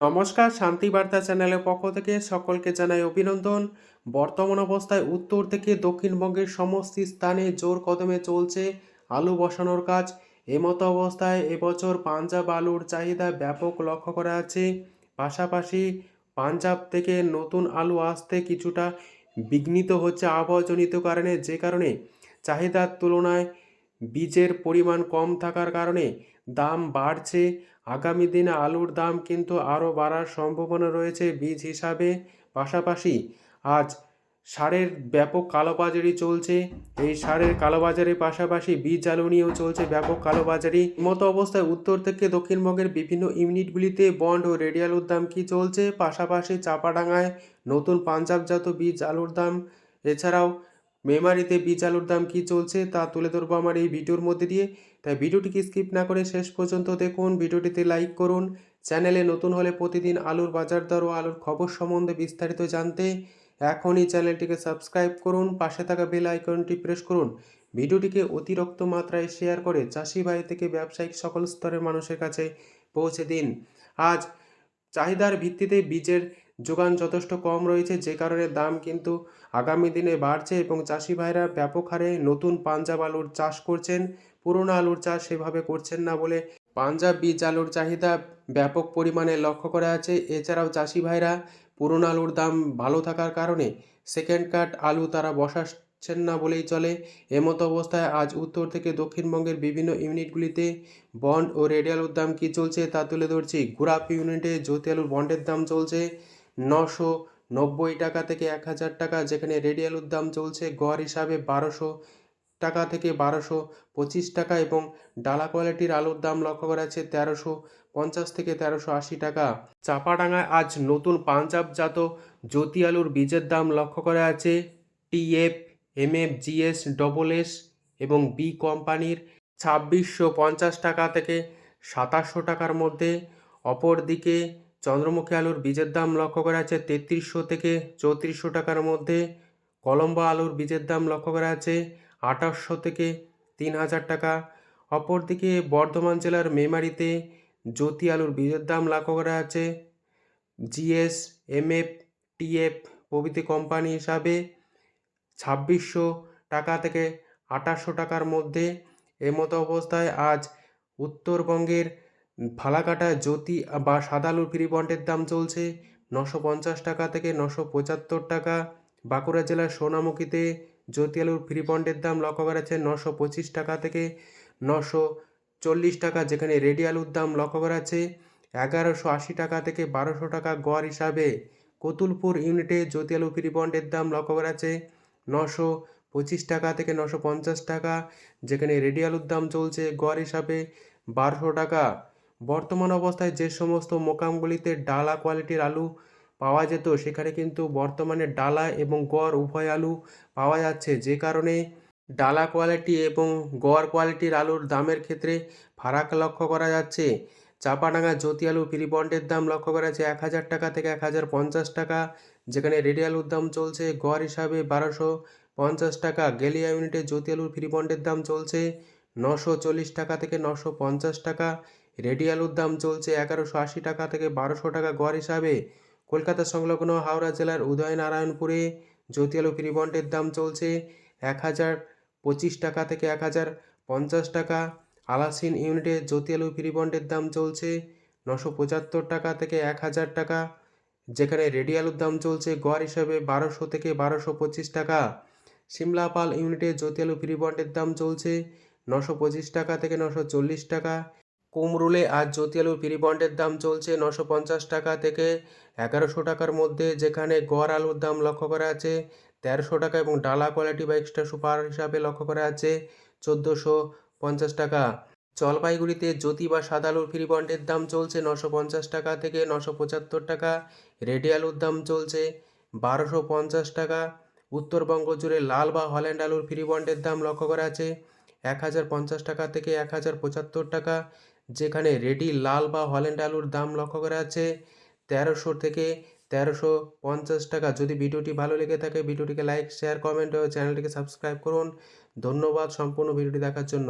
নমস্কার, শান্তি বার্তা চ্যানেলের পক্ষ থেকে সকলকে জানাই অভিনন্দন। বর্তমান অবস্থায় উত্তর থেকে দক্ষিণবঙ্গের সমস্ত স্থানে জোর কদমে চলছে আলু বসানোর কাজ। এমতো অবস্থায় এবছর পাঞ্জাব আলুর চাহিদা ব্যাপক লক্ষ্য করা আছে। পাশাপাশি পাঞ্জাব থেকে নতুন আলু আসতে কিছুটা বিঘ্নিত হচ্ছে আবহাওয়াজনিত কারণে, যে কারণে চাহিদার তুলনায় বীজের পরিমাণ কম থাকার কারণে দাম বাড়ছে। আগামী দিনে আলুর দাম কিন্তু আরও বাড়ার সম্ভাবনা রয়েছে বীজ হিসাবে। পাশাপাশি আজ সারের ব্যাপক কালোবাজারি চলছে। এই সারের কালোবাজারির পাশাপাশি বীজ আলু নিয়েও চলছে ব্যাপক কালোবাজারি। মতো অবস্থায় উত্তর থেকে দক্ষিণবঙ্গের বিভিন্ন ইউনিটগুলিতে বন্ড ও রেডিয়ালুর দাম কী চলছে? পাশাপাশি চাপাডাঙ্গায় নতুন পাঞ্জাবজাত বীজ আলুর দাম। এছাড়াও মেমারিতে বীজ আলুর দাম কী চলছে তা তুলে ধরবো আমার এই ভিডিওর মধ্যে দিয়ে। তাই ভিডিওটিকে স্কিপ না করে শেষ পর্যন্ত দেখুন। ভিডিওটিতে লাইক করুন। চ্যানেলে নতুন হলে প্রতিদিন আলুর বাজার দর ও আলুর খবর সম্বন্ধে বিস্তারিত জানতে এখনই চ্যানেলটিকে সাবস্ক্রাইব করুন। পাশে থাকা বেল আইকনটি প্রেস করুন। ভিডিওটিকে অতিরিক্ত মাত্রায় শেয়ার করে চাষি ভাই থেকে ব্যবসায়িক সকল স্তরের মানুষের কাছে পৌঁছে দিন। আজ চাহিদার ভিত্তিতে বীজের যোগান যথেষ্ট কম রয়েছে, যে কারণে দাম কিন্তু আগামী দিনে বাড়ছে এবং চাষি ভাইরা ব্যাপক হারে নতুন পাঞ্জাব আলুর চাষ করছেন। পুরনো আলুর চাষ সেভাবে করছেন না বলে পাঞ্জাব বীজ আলুর চাহিদা ব্যাপক পরিমাণে লক্ষ্য করা আছে এছাড়াও চাষি ভাইরা পুরনো আলুর দাম ভালো থাকার কারণে সেকেন্ড কাট আলু তারা বসাচ্ছেন না বলেই চলে। এমতো অবস্থায় আজ উত্তর থেকে দক্ষিণবঙ্গের বিভিন্ন ইউনিটগুলিতে বন্ড ও রেডি আলুর দাম কী চলছে তা তুলে ধরছি। গুড়াপ ইউনিটে জ্যোতি আলুর বন্ডের দাম চলছে। নশো নব্বই টাকা থেকে এক হাজার টাকা, যেখানে রেডি আলুর দাম চলছে। গড় হিসাবে বারোশো টাকা থেকে বারোশো পঁচিশ টাকা এবং ডালা কোয়ালিটির আলুর দাম লক্ষ্য করা যাচ্ছে তেরোশো পঞ্চাশ থেকে তেরোশো আশি টাকা। চাপাডাঙ্গায় আজ নতুন পাঞ্জাবজাত জ্যোতি আলুর বীজের দাম লক্ষ্য করা আছে TF M F GS, double S এবং বি কোম্পানির ছাব্বিশশো পঞ্চাশ টাকা থেকে সাতাশশো টাকার মধ্যে। অপরদিকে চন্দ্রমুখী আলুর বীজের দাম লক্ষ্য করা আছে তেত্রিশশো থেকে চৌত্রিশশো টাকার মধ্যে। কলম্বা আলুর বীজের দাম লক্ষ্য করা আছে আঠাশশো থেকে তিন হাজার টাকা। অপরদিকে বর্ধমান জেলার মেমারিতে জ্যোতি আলুর বীজের দাম লক্ষ্য করা আছে। G S M F T F প্রভৃতি কোম্পানি হিসাবে ছাব্বিশশো টাকা থেকে আঠাশশো টাকার মধ্যে। এমতো অবস্থায় আজ উত্তরবঙ্গের ফালাকাটা জ্যোতি বা সাদা আলুর ফ্রি বন্ডের দাম চলছে নশো পঞ্চাশ টাকা থেকে নশো পঁচাত্তর টাকা। বাঁকুড়া জেলার সোনামুখীতে জ্যোতি আলুর ফ্রি বন্ডের দাম লক্ষ্য করা যাচ্ছে নশো পঁচিশ টাকা থেকে নশো চল্লিশ টাকা, যেখানে রেডি আলুর দাম লক্ষ্য করা যাচ্ছে এগারোশো আশি টাকা থেকে বারোশো টাকা গড় হিসাবে। কতুলপুর ইউনিটে জ্যোতি আলু ফ্রি বন্ডের দাম লক্ষ্য করা যাচ্ছে নশো পঁচিশ টাকা থেকে নশো পঞ্চাশ টাকা, যেখানে রেডি আলুর দাম চলছে গড় হিসাবে বারোশো টাকা। বর্তমান অবস্থায় যে সমস্ত মোকামগুলিতে ডালা কোয়ালিটির আলু পাওয়া যেত, সেখানে কিন্তু বর্তমানে ডালা এবং গড় উভয় আলু পাওয়া যাচ্ছে। যে কারণে ডালা কোয়ালিটি এবং গড় কোয়ালিটির আলুর দামের ক্ষেত্রে ফারাক লক্ষ্য করা যাচ্ছে। চাপাডাঙ্গা জ্যোতি আলু ফ্রি বন্ডের দাম লক্ষ্য করা যাচ্ছে এক হাজার টাকা থেকে এক হাজার পঞ্চাশ টাকা। যেখানে রেডি আলুর দাম চলছে গড় হিসাবে বারোশো পঞ্চাশ টাকা। গেলিয়া ইউনিটে জ্যোতি আলুর ফ্রি বন্ডের দাম চলছে নশো চল্লিশ টাকা থেকে নশো পঞ্চাশ টাকা। রেডি আলুর দাম চলছে এগারোশো আশি টাকা থেকে বারোশো টাকা গড় হিসাবে। কলকাতা সংলগ্ন হাওড়া জেলার উদয়নারায়ণপুরে জ্যোতি আলু ফ্রি বন্ডের দাম চলছে এক হাজার পঁচিশ টাকা থেকে এক হাজার পঞ্চাশ টাকা। আলাসিন ইউনিটে জ্যোতি আলু ফ্রি বন্ডের দাম চলছে নশো পঁচাত্তর টাকা থেকে এক হাজার টাকা, যেখানে রেডি আলুর দাম চলছে গড় হিসাবে বারোশো থেকে বারোশো পঁচিশ টাকা। সিমলাপাল ইউনিটে জ্যোতি আলু ফ্রি বন্ডের দাম চলছে নশো পঁচিশ টাকা থেকে নশো চল্লিশ টাকা। কুমরুলে আজ জ্যোতি আলুর ফ্রি বন্ডের দাম চলছে নশো পঞ্চাশ টাকা থেকে এগারোশো টাকার মধ্যে, যেখানে গড় আলুর দাম লক্ষ্য করা আছে তেরোশো টাকা এবং ডালা কোয়ালিটি বা এক্সট্রা সুপার হিসাবে লক্ষ্য করা আছে চোদ্দোশো পঞ্চাশ টাকা। জলপাইগুড়িতে জ্যোতি বা সাদা আলুর ফ্রি বন্ডের দাম চলছে নশো পঞ্চাশ টাকা থেকে নশো পঁচাত্তর টাকা, রেডি আলুর দাম চলছে বারোশো পঞ্চাশ টাকা। উত্তরবঙ্গ জুড়ে লাল বা হল্যান্ড আলুর ফ্রি বন্ডের দাম লক্ষ্য করা আছে এক হাজার পঞ্চাশ টাকা থেকে এক হাজার পঁচাত্তর টাকা। যেখানে রেডি লাল বা হল্যান্ড আলুর দাম লক্ষ্য করা আছে তেরোশো থেকে তেরোশো পঞ্চাশ টাকা। যদি ভিডিওটি ভালো লেগে থাকে, ভিডিওটিকে লাইক শেয়ার কমেন্ট ও চ্যানেলটিকে সাবস্ক্রাইব করুন। ধন্যবাদ সম্পূর্ণ ভিডিওটি দেখার জন্য।